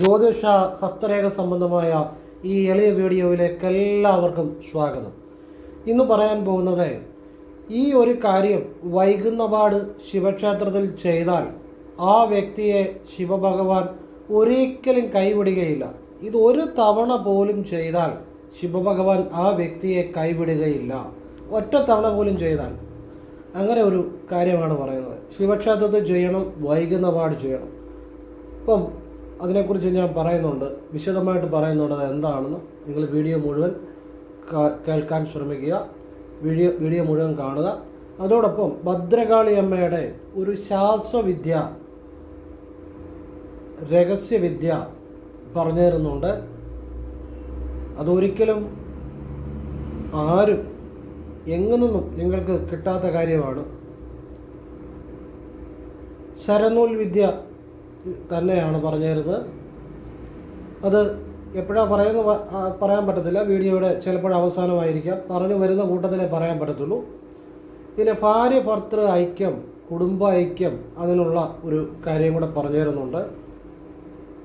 ജ്യോതിഷ ഹസ്തരേഖ സംബന്ധമായ ഈ എളിയ വീഡിയോയിലേക്ക് എല്ലാവർക്കും സ്വാഗതം. ഇന്ന് പറയാൻ പോകുന്നത് ഈ ഒരു കാര്യം വൈകുന്നപാട് ശിവക്ഷേത്രത്തിൽ ചെയ്താൽ ആ വ്യക്തിയെ ശിവഭഗവാൻ ഒരിക്കലും കൈവിടുകയില്ല. ഇത് ഒരു തവണ പോലും ചെയ്താൽ ശിവഭഗവാൻ ആ വ്യക്തിയെ കൈവിടുകയില്ല. ഒറ്റ തവണ പോലും ചെയ്താൽ. അങ്ങനെ ഒരു കാര്യമാണ് പറയുന്നത്. ശിവക്ഷേത്രത്തിൽ ചെയ്യണം വൈകുന്നപാട് ചെയ്യണം. അപ്പം അതിനെക്കുറിച്ച് ഞാൻ പറയുന്നുണ്ട്. വിശദമായിട്ട് പറയുന്നുണ്ട് അത് എന്താണെന്ന് നിങ്ങൾ വീഡിയോ മുഴുവൻ കേൾക്കാൻ ശ്രമിക്കുക. വീഡിയോ വീഡിയോ മുഴുവൻ കാണുക. അതോടൊപ്പം ഭദ്രകാളി അമ്മയുടെ ഒരു ശാസ്ത്രവിദ്യ രഹസ്യവിദ്യ പറഞ്ഞു തരുന്നുണ്ട്. അതൊരിക്കലും ആരും എങ്ങു നിന്നും നിങ്ങൾക്ക് കിട്ടാത്ത കാര്യമാണ്. ശരനൂൽ വിദ്യ തന്നെയാണ് പറഞ്ഞിരുന്നത്. അത് എപ്പോഴാണ് പറയുന്ന പറയാൻ പറ്റത്തില്ല. വീഡിയോയുടെ ചിലപ്പോൾ അവസാനമായിരിക്കാം. പറഞ്ഞു വരുന്ന കൂട്ടത്തിലേ പറയാൻ പറ്റത്തുള്ളൂ. പിന്നെ ഭാര്യ ഭർത്തൃ ഐക്യം കുടുംബ ഐക്യം അതിനുള്ള ഒരു കാര്യം കൂടെ പറഞ്ഞു തരുന്നുണ്ട്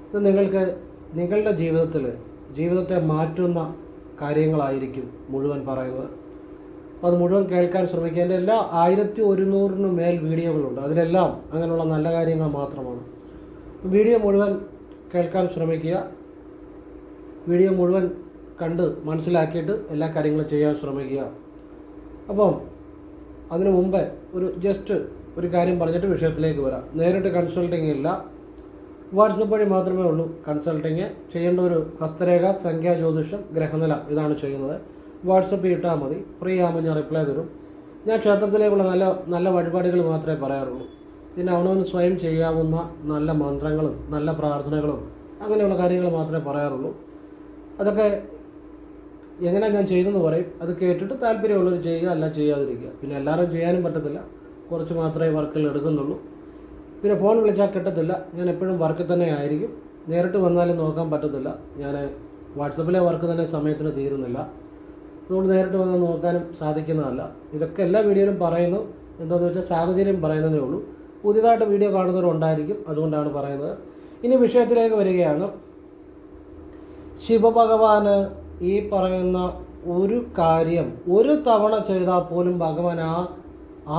ഇത് നിങ്ങൾക്ക് നിങ്ങളുടെ ജീവിതത്തിൽ ജീവിതത്തെ മാറ്റുന്ന കാര്യങ്ങളായിരിക്കും മുഴുവൻ പറയുന്നത്. അത് മുഴുവൻ കേൾക്കാൻ ശ്രമിക്കുക എന്റെ എല്ലാ ആയിരത്തി ഒരുന്നൂറിന് മേൽ വീഡിയോകളുണ്ട്. അതിലെല്ലാം അങ്ങനെയുള്ള നല്ല കാര്യങ്ങൾ മാത്രമാണ്. വീഡിയോ മുഴുവൻ കേൾക്കാൻ ശ്രമിക്കുക. വീഡിയോ മുഴുവൻ കണ്ട് മനസ്സിലാക്കിയിട്ട് എല്ലാ കാര്യങ്ങളും ചെയ്യാൻ ശ്രമിക്കുക. അപ്പം അതിനു മുമ്പേ ഒരു ജസ്റ്റ് ഒരു കാര്യം പറഞ്ഞിട്ട് വിഷയത്തിലേക്ക് വരാം. നേരിട്ട് കൺസൾട്ടിങ് ഇല്ല. വാട്സപ്പ് വഴി മാത്രമേ ഉള്ളൂ കൺസൾട്ടിങ് ചെയ്യേണ്ട ഒരു ഹസ്തരേഖ സംഖ്യാ ജ്യോതിഷം ഗ്രഹനില ഇതാണ് ചെയ്യുന്നത്. വാട്സപ്പ് ഇട്ടാൽ മതി. ഫ്രീ ആകുമ്പോൾ ഞാൻ റിപ്ലൈ തരും. ഞാൻ ക്ഷേത്രത്തിലേക്കുള്ള നല്ല നല്ല വഴിപാടുകൾ മാത്രമേ പറയാറുള്ളൂ. പിന്നെ അവനവന് സ്വയം ചെയ്യാവുന്ന നല്ല മന്ത്രങ്ങളും നല്ല പ്രാർത്ഥനകളും അങ്ങനെയുള്ള കാര്യങ്ങൾ മാത്രമേ പറയാറുള്ളൂ. അതൊക്കെ എങ്ങനെ ഞാൻ ചെയ്തെന്ന് പറയും. അത് കേട്ടിട്ട് താല്പര്യമുള്ളവർ ചെയ്യുക അല്ല ചെയ്യാതിരിക്കുക. പിന്നെ എല്ലാവരും ചെയ്യാനും പറ്റത്തില്ല. കുറച്ച് മാത്രമേ വർക്കിൽ എടുക്കുന്നുള്ളൂ. പിന്നെ ഫോൺ വിളിച്ചാൽ കിട്ടത്തില്ല. ഞാൻ എപ്പോഴും വർക്ക് തന്നെ ആയിരിക്കും. നേരിട്ട് വന്നാലും നോക്കാൻ പറ്റത്തില്ല. ഞാൻ വാട്സപ്പിലെ വർക്ക് തന്നെ സമയത്തിന് തീരുന്നില്ല. അതുകൊണ്ട് നേരിട്ട് വന്ന് നോക്കാനും സാധിക്കുന്നതല്ല. ഇതൊക്കെ എല്ലാ വീഡിയോയിലും പറയുന്നു. എന്താണെന്ന് വെച്ചാൽ സാഹചര്യം പറയുന്നതേ ഉള്ളൂ. പുതിയതായിട്ട് വീഡിയോ കാണുന്നവരുണ്ടായിരിക്കും അതുകൊണ്ടാണ് പറയുന്നത്. ഇനി വിഷയത്തിലേക്ക് വരികയാണ്. ശിവഭഗവാന് ഈ പറയുന്ന ഒരു കാര്യം ഒരു തവണ ചെയ്താൽ പോലും ഭഗവാൻ ആ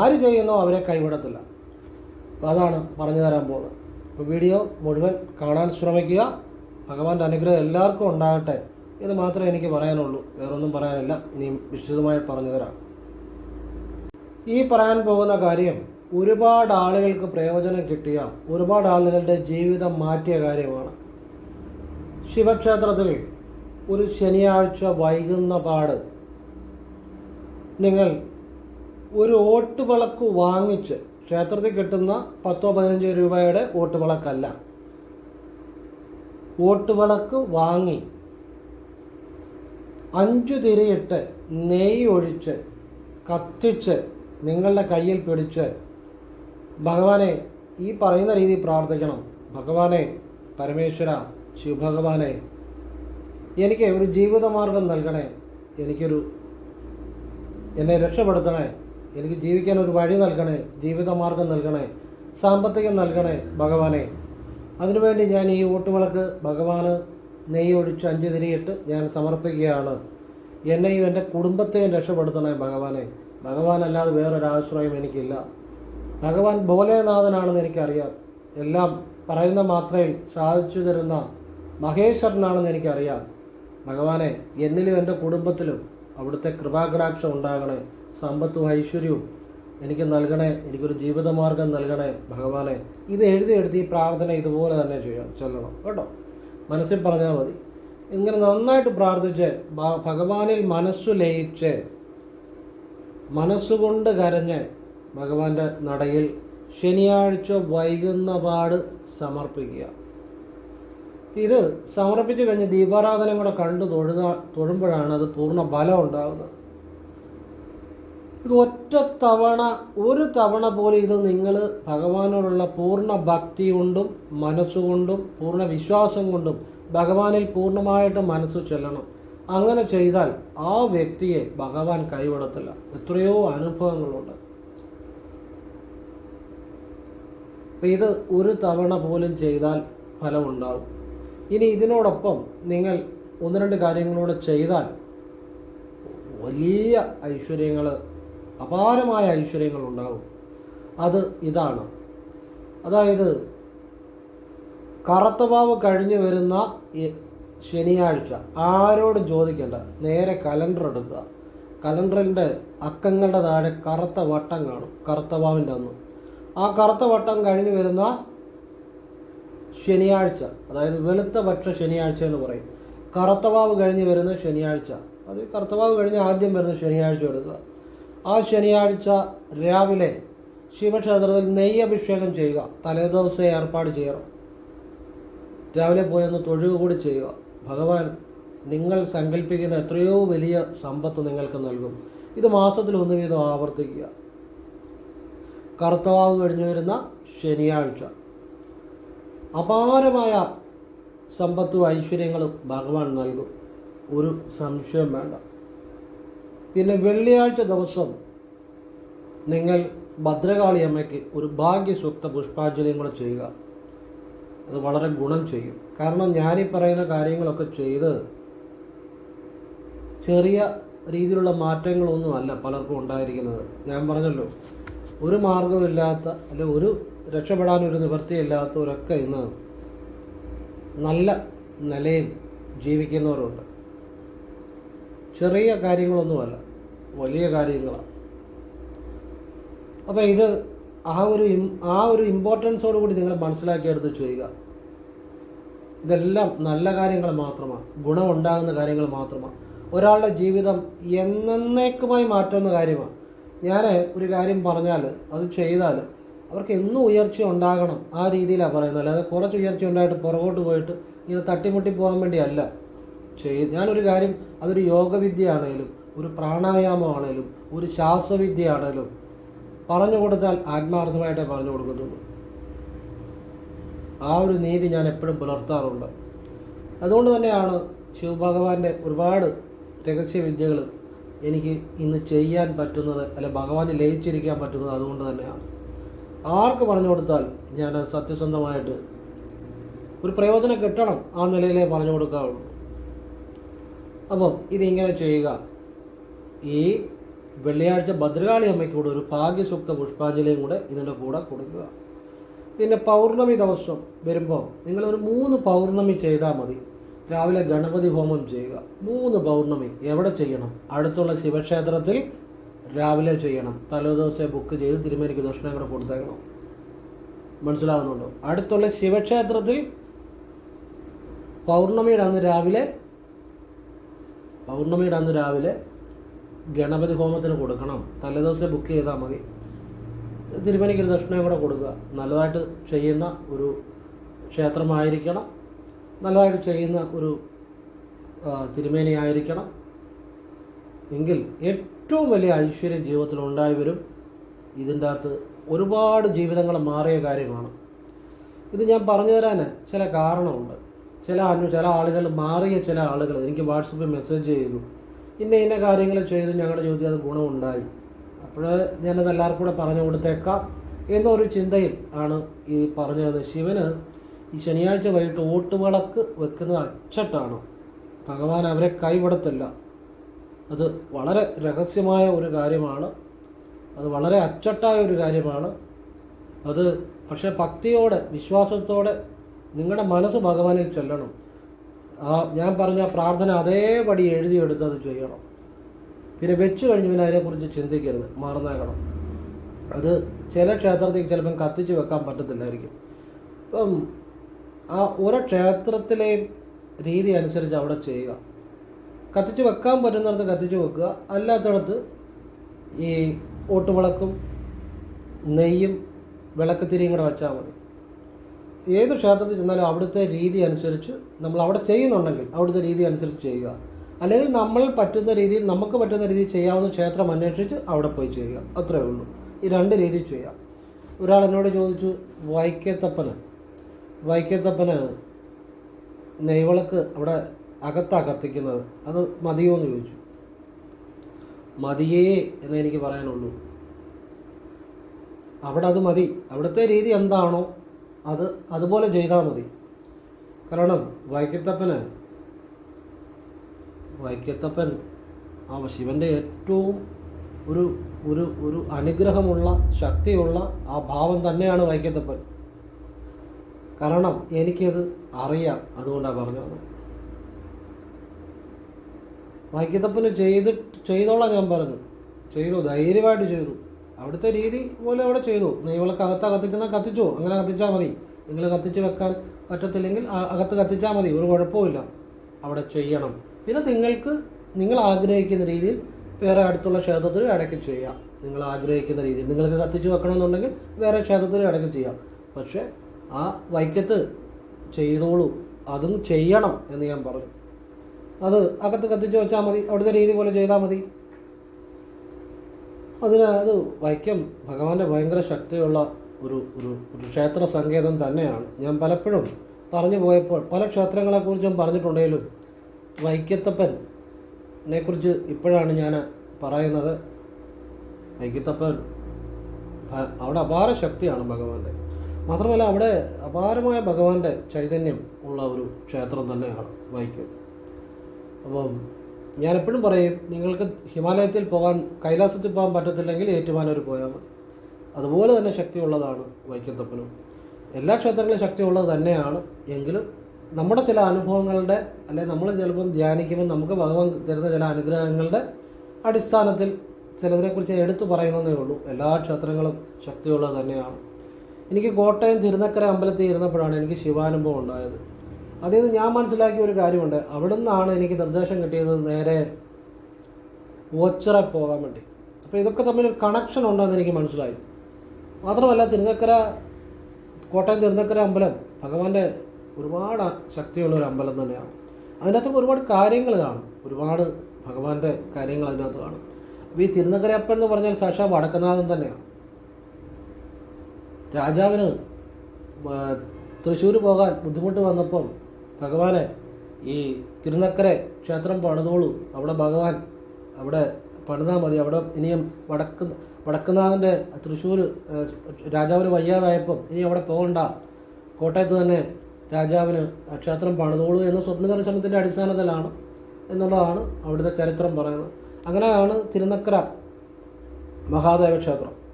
ആര് ചെയ്യുന്നോ അവരെ കൈവിടത്തില്ല. അപ്പോൾ അതാണ് പറഞ്ഞു തരാൻ പോകുന്നത്. അപ്പോൾ വീഡിയോ മുഴുവൻ കാണാൻ ശ്രമിക്കുക. ഭഗവാന്റെ അനുഗ്രഹം എല്ലാവർക്കും ഉണ്ടാകട്ടെ എന്ന് മാത്രമേ എനിക്ക് പറയാനുള്ളൂ. വേറൊന്നും പറയാനില്ല. ഇനിയും വിശദമായി പറഞ്ഞു തരാം. ഈ പറയാൻ പോകുന്ന കാര്യം ഒരുപാട് ആളുകൾക്ക് പ്രയോജനം കിട്ടിയ ഒരുപാട് ആളുകളുടെ ജീവിതം മാറ്റിയ കാര്യമാണ്. ശിവക്ഷേത്രത്തിൽ ഒരു ശനിയാഴ്ച വൈകുന്ന പാട് നിങ്ങൾ ഒരു ഓട്ടുവിളക്ക് വാങ്ങിച്ച് ക്ഷേത്രത്തിൽ കിട്ടുന്ന പത്തോ പതിനഞ്ചോ രൂപയുടെ ഓട്ടുവിളക്കല്ല ഓട്ടുവിളക്ക് വാങ്ങി അഞ്ചു തിരിയിട്ട് നെയ്യ് ഒഴിച്ച് കത്തിച്ച് നിങ്ങളുടെ കയ്യിൽ പിടിച്ച് ഭഗവാനെ ഈ പറയുന്ന രീതിയിൽ പ്രാർത്ഥിക്കണം. ഭഗവാനെ പരമേശ്വര ശിവഭഗവാനെ എനിക്ക് ഒരു ജീവിതമാർഗം നൽകണേ. എനിക്കൊരു എന്നെ രക്ഷപ്പെടുത്തണേ. എനിക്ക് ജീവിക്കാൻ ഒരു വഴി നൽകണേ. ജീവിതമാർഗം നൽകണേ. സാമ്പത്തികം നൽകണേ ഭഗവാനെ. അതിനുവേണ്ടി ഞാൻ ഈ ഊട്ടുവിളക്ക് ഭഗവാന് നെയ്യ് ഒഴിച്ച് അഞ്ച് തിരിയിട്ട് ഞാൻ സമർപ്പിക്കുകയാണ്. എന്നെയും എന്റെ കുടുംബത്തെയും രക്ഷപ്പെടുത്തണേ ഭഗവാനെ. ഭഗവാനല്ലാതെ വേറൊരാശ്രയം എനിക്കില്ല. ഭഗവാൻ ഭോലേനാഥനാണെന്ന് എനിക്കറിയാം. എല്ലാം പറയുന്ന മാത്രയിൽ സാധിച്ചു തരുന്ന മഹേശ്വരനാണെന്ന് എനിക്കറിയാം. ഭഗവാനെ എന്നിലും എന്റെ കുടുംബത്തിലും അവിടുത്തെ കൃപാകടാക്ഷം ഉണ്ടാകണേ സമ്പത്തും ഐശ്വര്യവും എനിക്ക് നൽകണേ എനിക്കൊരു ജീവിതമാർഗം നൽകണേ ഭഗവാനെ. ഇത് എഴുതി എഴുതി പ്രാർത്ഥന ഇതുപോലെ തന്നെ ചെയ്യണം ചൊല്ലണം കേട്ടോ? മനസ്സിൽ പറഞ്ഞാൽ മതി. ഇങ്ങനെ നന്നായിട്ട് പ്രാർത്ഥിച്ച് ഭഗവാനിൽ മനസ്സു ലയിച്ച് മനസ്സുകൊണ്ട് കരഞ്ഞ് ഭഗവാന്റെ നടയിൽ ശനിയാഴ്ച വൈകുന്ന പാട് സമർപ്പിക്കുക. ഇത് സമർപ്പിച്ചു കഴിഞ്ഞ് ദീപാരാധന കൂടെ കണ്ടു തൊഴുക തൊഴുമ്പോഴാണ് അത് പൂർണ ബലം ഉണ്ടാകുന്നത്. ഇത് ഒറ്റ തവണ ഒരു തവണ പോലും ഇത് നിങ്ങൾ ഭഗവാനോടുള്ള പൂർണ ഭക്തി കൊണ്ടും മനസ്സുകൊണ്ടും പൂർണ വിശ്വാസം കൊണ്ടും ഭഗവാനിൽ പൂർണമായിട്ട് മനസ്സ് ചെല്ലണം. അങ്ങനെ ചെയ്താൽ ആ വ്യക്തിയെ ഭഗവാൻ കൈവിടത്തില്ല. എത്രയോ അനുഭവങ്ങളുണ്ട്. അപ്പം ഇത് ഒരു തവണ പോലും ചെയ്താൽ ഫലമുണ്ടാകും. ഇനി ഇതിനോടൊപ്പം നിങ്ങൾ ഒന്ന് രണ്ട് കാര്യങ്ങളൂടെ ചെയ്താൽ വലിയ ഐശ്വര്യങ്ങൾ അപാരമായ ഐശ്വര്യങ്ങൾ ഉണ്ടാകും അത് ഇതാണ്. അതായത് കറുത്തവാവ് കഴിഞ്ഞു വരുന്ന ശനിയാഴ്ച ആരോടും ചോദിക്കേണ്ട നേരെ കലണ്ടർ എടുക്കുക. കലണ്ടറിന്റെ അക്കങ്ങളുടെ താഴെ കറുത്ത വട്ടം കാണും. കറുത്തവാവിന്റെ അന്ന്. ആ കറുത്ത വട്ടം കഴിഞ്ഞു വരുന്ന ശനിയാഴ്ച അതായത് വെളുത്ത പക്ഷ ശനിയാഴ്ച എന്ന് പറയും. കറുത്തവാവ് കഴിഞ്ഞ് വരുന്ന ശനിയാഴ്ച. അത് കറുത്തവാവ് കഴിഞ്ഞ് ആദ്യം വരുന്ന ശനിയാഴ്ച എടുക്കുക. ആ ശനിയാഴ്ച രാവിലെ ശിവക്ഷേത്രത്തിൽ നെയ്യഭിഷേകം ചെയ്യുക. തലേദിവസം ഏർപ്പാട് ചെയ്യണം. രാവിലെ പോയി ഒന്ന് തൊഴുക കൂടി ചെയ്യുക. ഭഗവാൻ നിങ്ങൾ സങ്കല്പിക്കുന്ന എത്രയോ വലിയ സമ്പത്ത് നിങ്ങൾക്ക് നൽകും. ഇത് മാസത്തിൽ ഒന്ന് വീതം ആവർത്തിക്കുക. കറുത്തവാവ് കഴിഞ്ഞു വരുന്ന ശനിയാഴ്ച. അപാരമായ സമ്പത്തും ഐശ്വര്യങ്ങളും ഭഗവാൻ നൽകും. ഒരു സംശയം വേണ്ട. പിന്നെ വെള്ളിയാഴ്ച ദിവസം നിങ്ങൾ ഭദ്രകാളി അമ്മയ്ക്ക് ഒരു ഭാഗ്യസൂക്ത പുഷ്പാഞ്ജലിയും കൂടെ ചെയ്യുക. അത് വളരെ ഗുണം ചെയ്യും. കാരണം ഞാനീ പറയുന്ന കാര്യങ്ങളൊക്കെ ചെയ്ത് ചെറിയ രീതിയിലുള്ള മാറ്റങ്ങളൊന്നുമല്ല പലർക്കും ഉണ്ടായിരിക്കുന്നത്. ഞാൻ പറഞ്ഞല്ലോ ഒരു മാർഗമില്ലാത്ത അല്ലെ ഒരു രക്ഷപ്പെടാനൊരു നിവൃത്തിയില്ലാത്തവരൊക്കെ ഇന്ന് നല്ല നിലയിൽ ജീവിക്കുന്നവരുണ്ട്. ചെറിയ കാര്യങ്ങളൊന്നുമല്ല വലിയ കാര്യങ്ങളാണ് അപ്പോൾ ഇത് ആ ഒരു ആ ഒരു ഇമ്പോർട്ടൻസോട് കൂടി നിങ്ങൾ മനസ്സിലാക്കിയെടുത്ത് ചെയ്യുക. ഇതെല്ലാം നല്ല കാര്യങ്ങൾ മാത്രമാണ് ഗുണമുണ്ടാകുന്ന കാര്യങ്ങൾ മാത്രമാണ്. ഒരാളുടെ ജീവിതം എന്നേക്കുമായി മാറ്റുന്ന കാര്യമാണ്. ഞാൻ ഒരു കാര്യം പറഞ്ഞാൽ അത് ചെയ്താൽ അവർക്ക് എന്നും ഉയർച്ച ഉണ്ടാകണം ആ രീതിയിലാണ് പറയുന്നത്. അല്ലാതെ കുറച്ച് ഉയർച്ച ഉണ്ടായിട്ട് പുറകോട്ട് പോയിട്ട് ഇങ്ങനെ തട്ടിമുട്ടി പോകാൻ വേണ്ടിയല്ല ചെയ് ഞാനൊരു കാര്യം അതൊരു യോഗവിദ്യ ആണെങ്കിലും ഒരു പ്രാണായാമമാണേലും ഒരു ശാസ്ത്രവിദ്യ ആണെങ്കിലും പറഞ്ഞു കൊടുത്താൽ ആത്മാർത്ഥമായിട്ടേ പറഞ്ഞു കൊടുക്കുന്നുള്ളൂ ആ ഒരു നീതി ഞാൻ എപ്പോഴും പുലർത്താറുണ്ട്. അതുകൊണ്ട് തന്നെയാണ് ശിവഭഗവാന്റെ ഒരുപാട് രഹസ്യവിദ്യകൾ എനിക്ക് ഇന്ന് ചെയ്യാൻ പറ്റുന്നത് അല്ലെ ഭഗവാനെ ലയിച്ചിരിക്കാൻ പറ്റുന്നത് അതുകൊണ്ട് തന്നെയാണ്. ആർക്ക് പറഞ്ഞു കൊടുത്താൽ ഞാൻ സത്യസന്ധമായിട്ട് ഒരു പ്രയോജനം കിട്ടണം ആ നിലയിലേ പറഞ്ഞു കൊടുക്കാവുള്ളൂ. അപ്പം ഇതിങ്ങനെ ചെയ്യുക. ഈ വെള്ളിയാഴ്ച ഭദ്രകാളി അമ്മയ്ക്ക് കൂടെ ഒരു ഭാഗ്യസുക്ത പുഷ്പാഞ്ജലിയും കൂടെ ഇതിന്റെ കൂടെ കൊടുക്കുക. പിന്നെ പൗർണമി ദിവസം വരുമ്പോൾ നിങ്ങളൊരു മൂന്ന് പൗർണമി ചെയ്താൽ മതി. രാവിലെ ഗണപതി ഹോമം ചെയ്യുക. മൂന്ന് പൗർണമി എവിടെ ചെയ്യണം? അടുത്തുള്ള ശിവക്ഷേത്രത്തിൽ രാവിലെ ചെയ്യണം. തലേദിവസം ബുക്ക് ചെയ്ത് തിരുമേനിക്ക് ദക്ഷിണ കൂടെ കൊടുത്തേക്കണം. മനസ്സിലാകുന്നുണ്ടോ? അടുത്തുള്ള ശിവക്ഷേത്രത്തിൽ പൗർണമിയുടെ അന്ന് രാവിലെ പൗർണമിയുടെ അന്ന് രാവിലെ ഗണപതി ഹോമത്തിന് കൊടുക്കണം. തലേദിവസം ബുക്ക് ചെയ്താൽ മതി. തിരുമേനിക്ക് ദക്ഷിണ കൂടെ കൊടുക്കുക. നല്ലതായിട്ട് ചെയ്യുന്ന ഒരു ക്ഷേത്രമായിരിക്കണം. നല്ലതായിട്ട് ചെയ്യുന്ന ഒരു തിരുമേനിയായിരിക്കണം. എങ്കിൽ ഏറ്റവും വലിയ ഐശ്വര്യം ജീവിതത്തിൽ ഉണ്ടായി വരും ഇതിന്റെ അകത്ത് ഒരുപാട് ജീവിതങ്ങൾ മാറിയ കാര്യമാണ്. ഇത് ഞാൻ പറഞ്ഞു തരാൻ ചില കാരണമുണ്ട്. ചില അനു ചില ആളുകൾ മാറിയ ചില ആളുകൾ എനിക്ക് വാട്സപ്പിൽ മെസ്സേജ് ചെയ്തു. ഇന്ന ഇന്ന കാര്യങ്ങൾ ചെയ്ത് ഞങ്ങളുടെ ജീവിതത്തിൽ അത് ഗുണമുണ്ടായി. അപ്പോൾ ഞാനത് എല്ലാവർക്കും കൂടെ പറഞ്ഞു കൊടുത്തേക്കാം. എന്നൊരു ചിന്തയിൽ ആണ് ഈ പറഞ്ഞത്. ശിവന് ഈ ശനിയാഴ്ച വൈകിട്ട് ഓട്ടുവിളക്ക് വെക്കുന്നത് അച്ചട്ടാണ്. ഭഗവാൻ അവരെ കൈവിടത്തില്ല. അത് വളരെ രഹസ്യമായ ഒരു കാര്യമാണ്. അത് വളരെ അച്ചട്ടായ ഒരു കാര്യമാണ്. അത് പക്ഷേ ഭക്തിയോടെ വിശ്വാസത്തോടെ നിങ്ങളുടെ മനസ്സ് ഭഗവാനിൽ ചെല്ലണം. ആ ഞാൻ പറഞ്ഞ പ്രാർത്ഥന അതേപടി എഴുതിയെടുത്ത് അത് ചെയ്യണം. പിന്നെ വെച്ചു കഴിഞ്ഞ് പിന്നെ അതിനെക്കുറിച്ച് ചിന്തിക്കരുത്. മറന്നേക്കണം. അത് ചില ക്ഷേത്രത്തിൽ ചിലപ്പം കത്തിച്ച് വെക്കാൻ പറ്റത്തില്ലായിരിക്കും. ഇപ്പം ആ ഓരോ ക്ഷേത്രത്തിലെയും രീതി അനുസരിച്ച് അവിടെ ചെയ്യുക. കത്തിച്ച് വെക്കാൻ പറ്റുന്നിടത്ത് കത്തിച്ച് വെക്കുക. അല്ലാത്തടത്ത് ഈ ഓട്ടുവിളക്കും നെയ്യും വിളക്കുതിരിയും കൂടെ വെച്ചാൽ മതി. ഏത് ക്ഷേത്രത്തിൽ ചെന്നാലും അവിടുത്തെ രീതി അനുസരിച്ച് നമ്മൾ അവിടെ ചെയ്യുന്നുണ്ടെങ്കിൽ അവിടുത്തെ രീതി അനുസരിച്ച് ചെയ്യുക. അല്ലെങ്കിൽ നമ്മൾ പറ്റുന്ന രീതിയിൽ നമുക്ക് പറ്റുന്ന രീതിയിൽ ചെയ്യാവുന്ന ക്ഷേത്രം അന്വേഷിച്ച് അവിടെ പോയി ചെയ്യുക. അത്രേ ഉള്ളൂ. ഈ രണ്ട് രീതിയിൽ ചെയ്യാം. ഒരാൾ എന്നോട് ചോദിച്ചു വൈക്കത്തപ്പന് വൈക്കത്തപ്പന് നെയ്വിളക്ക് അവിടെ അകത്താ കത്തിക്കുന്നത് അത് മതിയോ എന്ന് ചോദിച്ചു. മതിയേ എന്നേ എനിക്ക് പറയാനുള്ളൂ. അവിടെ അത് മതി. അവിടുത്തെ രീതി എന്താണോ അത് അതുപോലെ ചെയ്താൽ മതി. കാരണം വൈക്കത്തപ്പന് വൈക്കത്തപ്പൻ ആ ശിവന്റെ ഏറ്റവും ഒരു ഒരു ഒരു അനുഗ്രഹമുള്ള ശക്തിയുള്ള ആ ഭാവം തന്നെയാണ് വൈക്കത്തപ്പൻ. കാരണം എനിക്കത് അറിയാം. അതുകൊണ്ടാണ് പറഞ്ഞത്. വൈക്കത്തപ്പന് ചെയ്ത് ചെയ്തോളാം ഞാൻ പറഞ്ഞു. ചെയ്തു ധൈര്യമായിട്ട് ചെയ്തു. അവിടുത്തെ രീതി പോലെ അവിടെ ചെയ്തു. നെയ്വിളക്ക് അകത്ത് കത്തിക്കുന്ന കത്തിച്ചോ? അങ്ങനെ കത്തിച്ചാൽ മതി. നിങ്ങൾ കത്തിച്ച് വെക്കാൻ പറ്റത്തില്ലെങ്കിൽ അകത്ത് കത്തിച്ചാൽ മതി. ഒരു കുഴപ്പമില്ല അവിടെ ചെയ്യണം. പിന്നെ നിങ്ങൾക്ക് നിങ്ങൾ ആഗ്രഹിക്കുന്ന രീതിയിൽ വേറെ അടുത്തുള്ള ക്ഷേത്രത്തിൽ ഇടയ്ക്ക് ചെയ്യാം. നിങ്ങൾ ആഗ്രഹിക്കുന്ന രീതിയിൽ. നിങ്ങൾക്ക് കത്തിച്ച് വെക്കണമെന്നുണ്ടെങ്കിൽ വേറെ ക്ഷേത്രത്തിൽ ഇടയ്ക്ക് ചെയ്യാം. പക്ഷേ ആ വൈക്കത്ത് ചെയ്തോളൂ. അതും ചെയ്യണം എന്ന് ഞാൻ പറഞ്ഞു. അത് അകത്ത് കത്തിച്ച് വെച്ചാൽ മതി അവിടുത്തെ രീതി പോലെ ചെയ്താൽ മതി. അതിന് അത് വൈക്കം ഭഗവാന്റെ ഭയങ്കര ശക്തിയുള്ള ഒരു ഒരു ഒരു ക്ഷേത്ര സങ്കേതം തന്നെയാണ്. ഞാൻ പലപ്പോഴും പറഞ്ഞു പോയപ്പോൾ പല ക്ഷേത്രങ്ങളെക്കുറിച്ചും പറഞ്ഞിട്ടുണ്ടെങ്കിലും വൈക്കത്തപ്പനെ കുറിച്ച് ഇപ്പോഴാണ് ഞാൻ പറയുന്നത്. വൈക്കത്തപ്പൻ അവിടെ അപാര ശക്തിയാണ് ഭഗവാന്റെ. മാത്രമല്ല അവിടെ അപാരമായ ഭഗവാന്റെ ചൈതന്യം ഉള്ള ഒരു ക്ഷേത്രം തന്നെയാണ് വൈക്കം. അപ്പം ഞാൻ എപ്പോഴും പറയും നിങ്ങൾക്ക് ഹിമാലയത്തിൽ പോകാൻ കൈലാസത്തിൽ പോകാൻ പറ്റത്തില്ലെങ്കിൽ ഏറ്റുമാനൂർ പോയാൽ അതുപോലെ തന്നെ ശക്തിയുള്ളതാണ് വൈക്കത്തപ്പനും. എല്ലാ ക്ഷേത്രങ്ങളിലും ശക്തിയുള്ളത് തന്നെയാണ്. എങ്കിലും നമ്മുടെ ചില അനുഭവങ്ങളുടെ അല്ലെങ്കിൽ നമ്മൾ ചിലപ്പം ധ്യാനിക്കുമ്പോൾ നമുക്ക് ഭഗവാൻ തരുന്ന ചില അനുഗ്രഹങ്ങളുടെ അടിസ്ഥാനത്തിൽ ചിലതിനെക്കുറിച്ച് എടുത്തു പറയുന്നതേ ഉള്ളൂ. എല്ലാ ക്ഷേത്രങ്ങളും ശക്തിയുള്ളത് തന്നെയാണ്. എനിക്ക് കോട്ടയം തിരുനക്കര അമ്പലത്തിൽ ഇരുന്നപ്പോഴാണ് എനിക്ക് ശിവാനുഭവം ഉണ്ടായത്. അതായത് ഞാൻ മനസ്സിലാക്കിയ ഒരു കാര്യമുണ്ട്. അവിടെ നിന്നാണ് എനിക്ക് നിർദ്ദേശം കിട്ടിയത് നേരെ ഓച്ചിറ പോകാൻ വേണ്ടി. അപ്പോൾ ഇതൊക്കെ തമ്മിൽ ഒരു കണക്ഷൻ ഉണ്ടെന്ന് എനിക്ക് മനസ്സിലായി. മാത്രമല്ല തിരുനക്കര കോട്ടയം തിരുനക്കര അമ്പലം ഭഗവാന്റെ ഒരുപാട് ശക്തിയുള്ള ഒരു അമ്പലം തന്നെയാണ്. അതിനകത്ത് ഒരുപാട് കാര്യങ്ങൾ കാണും. ഒരുപാട് ഭഗവാന്റെ കാര്യങ്ങൾ അതിനകത്ത് കാണും. അപ്പോൾ ഈ തിരുനക്കരയപ്പൻ എന്ന് പറഞ്ഞാൽ സാക്ഷാ വടക്കനാഥൻ തന്നെയാണ്. രാജാവിന് തൃശ്ശൂർ പോകാൻ ബുദ്ധിമുട്ട് വന്നപ്പം ഭഗവാനെ ഈ തിരുനക്കര ക്ഷേത്രം പണിതോളൂ. അവിടെ ഭഗവാൻ അവിടെ പണിതാൽ മതി. അവിടെ ഇനിയും വടക്ക് വടക്കുന്നാഥന്റെ തൃശ്ശൂർ രാജാവിന് വയ്യാതായപ്പം ഇനി അവിടെ പോകണ്ട. കോട്ടയത്ത് തന്നെ രാജാവിന് ക്ഷേത്രം പണിതോളൂ എന്ന സ്വപ്ന ദർശനത്തിന്റെ അടിസ്ഥാനത്തിലാണ് എന്നുള്ളതാണ് അവിടുത്തെ ചരിത്രം പറയുന്നത്. അങ്ങനെയാണ് തിരുനക്കര മഹാദേവ ക്ഷേത്രം.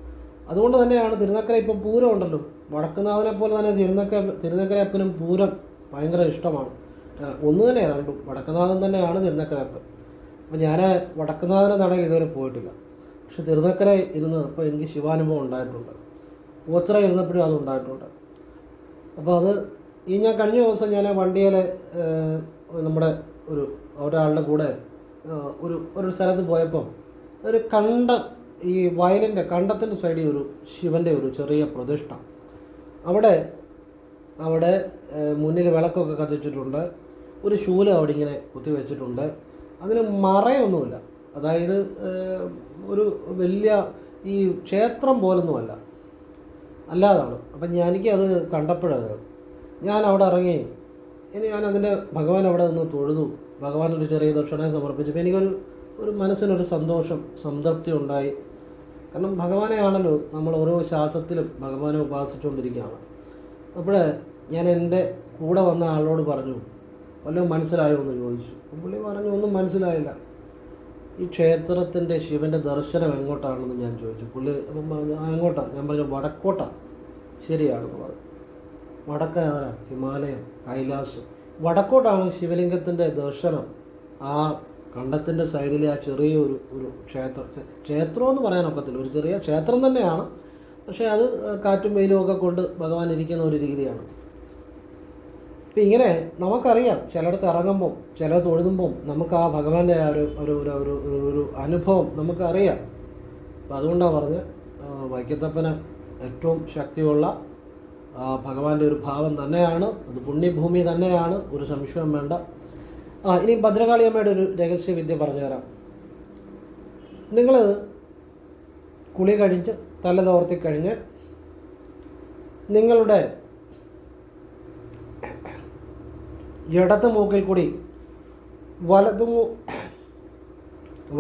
അതുകൊണ്ട് തന്നെയാണ് തിരുനക്കര ഇപ്പം പൂരം ഉണ്ടല്ലോ. വടക്കുന്നാഥനെ പോലെ തന്നെ തിരുനക്ക തിരുനക്കരപ്പനും പൂരം ഭയങ്കര ഇഷ്ടമാണ്. ഒന്ന് തന്നെയാണ് രണ്ടും. വടക്കുന്നാഥൻ തന്നെയാണ് തിരുനക്കരപ്പൻ അപ്പം ഞാൻ വടക്കുന്നാഥന്റെ നടയിൽ ഇതുവരെ പോയിട്ടില്ല. പക്ഷെ തിരുനക്കര ഇരുന്ന് അപ്പോൾ എനിക്ക് ശിവാനുഭവം ഉണ്ടായിട്ടുണ്ട്. ഓച്ചിറ ഇരുന്നപ്പോഴും അത് ഉണ്ടായിട്ടുണ്ട്. അപ്പോൾ അത് ഈ ഞാൻ കഴിഞ്ഞ ദിവസം ഞാൻ വണ്ടിയിൽ നമ്മുടെ ഒരു ഒരാളുടെ കൂടെ ഒരു ഒരു സ്ഥലത്ത് പോയപ്പം ഒരു കണ്ടം ഈ വയലിന്റെ കണ്ടത്തിന്റെ സൈഡിൽ ഒരു ശിവന്റെ ഒരു ചെറിയ പ്രതിഷ്ഠ. അവിടെ അവിടെ മുന്നിൽ വിളക്കൊക്കെ കത്തിച്ചിട്ടുണ്ട്. ഒരു ശൂലം അവിടെ ഇങ്ങനെ കുത്തിവെച്ചിട്ടുണ്ട്. അതിന് മറയൊന്നുമില്ല. അതായത് ഒരു വലിയ ഈ ക്ഷേത്രം പോലൊന്നുമല്ല. അല്ലാതാണ്. അപ്പം ഞാൻ എനിക്കത് കണ്ടപ്പോൾ ഞാൻ അവിടെ ഇറങ്ങി. ഇനി ഞാൻ അതിന്റെ ഭഗവാൻ അവിടെ നിന്ന് തൊഴുതു. ഭഗവാൻ ഒരു ചെറിയ ദക്ഷിണയെ സമർപ്പിച്ചപ്പോൾ എനിക്കൊരു ഒരു മനസ്സിനൊരു സന്തോഷം സംതൃപ്തി ഉണ്ടായി. കാരണം ഭഗവാനെയാണല്ലോ നമ്മൾ ഓരോ ശ്വാസത്തിലും ഭഗവാനെ ഉപാസിച്ചുകൊണ്ടിരിക്കുകയാണ്. അപ്പോൾ ഞാൻ എന്റെ കൂടെ വന്ന ആളോട് പറഞ്ഞു വല്ലതും മനസ്സിലായോ? എന്ന് ചോദിച്ചു. പുള്ളി പറഞ്ഞു ഒന്നും മനസ്സിലായില്ല. ഈ ക്ഷേത്രത്തിന്റെ ശിവന്റെ ദർശനം എങ്ങോട്ടാണെന്ന് ഞാൻ ചോദിച്ചു. പുള്ളി അപ്പം പറഞ്ഞു ആ എങ്ങോട്ടാണ് ഞാൻ പറഞ്ഞു വടക്കോട്ട. ശരിയാണെന്ന് പറഞ്ഞു. വടക്കാണ് ഹിമാലയം കൈലാസം. വടക്കോട്ടാണ് ശിവലിംഗത്തിന്റെ ദർശനം. ആ കണ്ടത്തിന്റെ സൈഡിലെ ആ ചെറിയ ഒരു ഒരു ക്ഷേത്രം. ക്ഷേത്രം എന്ന് പറയാൻ ഒക്കത്തില്ല. ഒരു ചെറിയ ക്ഷേത്രം തന്നെയാണ്. പക്ഷേ അത് കാറ്റും വെയിലും ഒക്കെ കൊണ്ട് ഭഗവാൻ ഇരിക്കുന്ന ഒരു രീതിയാണ്. ഇപ്പം ഇങ്ങനെ നമുക്കറിയാം ചിലയിടത്ത് ഇറങ്ങുമ്പം ചില തൊഴുതുമ്പം നമുക്ക് ആ ഭഗവാന്റെ ആ ഒരു ഒരു ഒരു ഒരു അനുഭവം നമുക്കറിയാം. അപ്പം അതുകൊണ്ടാണ് പറഞ്ഞ് വൈക്കത്തപ്പന് ഏറ്റവും ശക്തിയുള്ള ഭഗവാന്റെ ഒരു ഭാവം തന്നെയാണ്. അത് പുണ്യഭൂമി തന്നെയാണ്. ഒരു സംശയം വേണ്ട. ആ ഇനി ഭദ്രകാളി അമ്മയുടെ ഒരു രഹസ്യവിദ്യ പറഞ്ഞുതരാം. നിങ്ങൾ കുളി കഴിഞ്ഞ് തല തോർത്തി കഴിഞ്ഞ് നിങ്ങളുടെ ഇടത്ത് മൂക്കിൽ കൂടി വലതു വലതുമൂക്ക്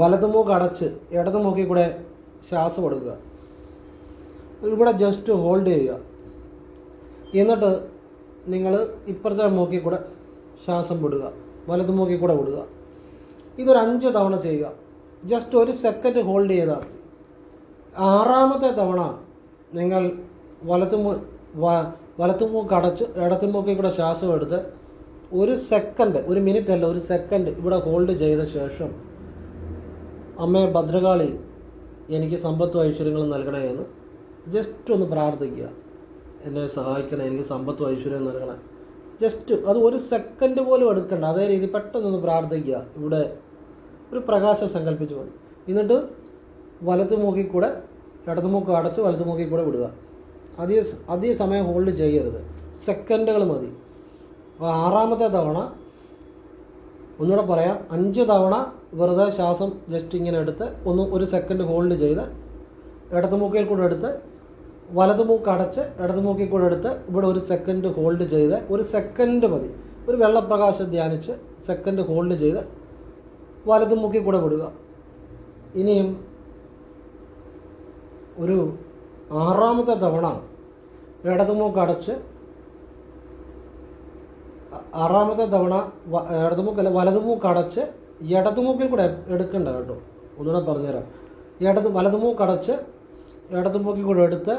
വലതു മൂക്ക് അടച്ച് ഇടത് മൂക്കിൽ കൂടെ ശ്വാസം കൊടുക്കുക ഇവിടെ ജസ്റ്റ് ഹോൾഡ് ചെയ്യുക. എന്നിട്ട് നിങ്ങൾ ഇപ്പുറത്തെ മൂക്കിൽ കൂടെ ശ്വാസം വിടുക. വലത് മൂക്കിൽ കൂടെ വിടുക. ഇതൊരു അഞ്ച് തവണ ചെയ്യുക. ജസ്റ്റ് ഒരു സെക്കൻഡ് ഹോൾഡ് ചെയ്താൽ ആറാമത്തെ തവണ നിങ്ങൾ വലത്ത് മൂ വ- വലത്ത് മൂക്ക് അടച്ച് ഇടത്ത് മൂക്കി കൂടെ ശ്വാസം എടുത്ത് ഒരു സെക്കൻഡ് ഒരു മിനിറ്റ് അല്ല ഒരു സെക്കൻഡ് ഇവിടെ ഹോൾഡ് ചെയ്ത ശേഷം അമ്മയെ ഭദ്രകാളി എനിക്ക് സമ്പത്തും ഐശ്വര്യങ്ങളും നൽകണേ എന്ന് ജസ്റ്റ് ഒന്ന് പ്രാർത്ഥിക്കുക. എന്നെ സഹായിക്കണേ എനിക്ക് സമ്പത്തും ഐശ്വര്യം നൽകണേ ജസ്റ്റ് അത് ഒരു സെക്കൻഡ് പോലും എടുക്കണ്ട. അതേ രീതി പെട്ടെന്നൊന്ന് പ്രാർത്ഥിക്കുക. ഇവിടെ ഒരു പ്രകാശം സങ്കല്പിച്ച് മതി. എന്നിട്ട് വലത്ത് മൂക്കിൽ കൂടെ ഇടത് മൂക്ക് അടച്ച് വലത്ത് മൂക്കിൽ കൂടെ വിടുക. അതേ അതേ സമയം ഹോൾഡ് ചെയ്യരുത്. സെക്കൻഡുകൾ മതി. അപ്പോൾ ആറാമത്തെ തവണ ഒന്നുകൂടെ പറയാം. അഞ്ച് തവണ വെറുതെ ശ്വാസം ജസ്റ്റ് ഇങ്ങനെ എടുത്ത് ഒന്ന് ഒരു സെക്കൻഡ് ഹോൾഡ് ചെയ്ത് ഇടത് മൂക്കിൽ കൂടെ എടുത്ത് വലത് മൂക്ക് അടച്ച് ഇടതുമൂക്കിൽ കൂടെ എടുത്ത് ഇവിടെ ഒരു സെക്കൻഡ് ഹോൾഡ് ചെയ്ത് ഒരു സെക്കൻഡ് മതി. ഒരു വെള്ളപ്രകാശം ധ്യാനിച്ച് സെക്കൻഡ് ഹോൾഡ് ചെയ്ത് വലതുമൂക്കിൽ കൂടെ വിടുക. ഇനിയും ഒരു ആറാമത്തെ തവണ ഇടതുമൂക്ക് അടച്ച് ആറാമത്തെ തവണ ഇടതുമുക്കല്ല വലതുമൂക്ക് അടച്ച് ഇടതുമൂക്കിൽ കൂടെ എടുക്കണ്ട കേട്ടോ. ഒന്നുകൂടെ പറഞ്ഞുതരാം. ഇടത് വലതുമൂക്ക് അടച്ച് ഇടതുമൂക്കിൽ കൂടെ എടുത്ത്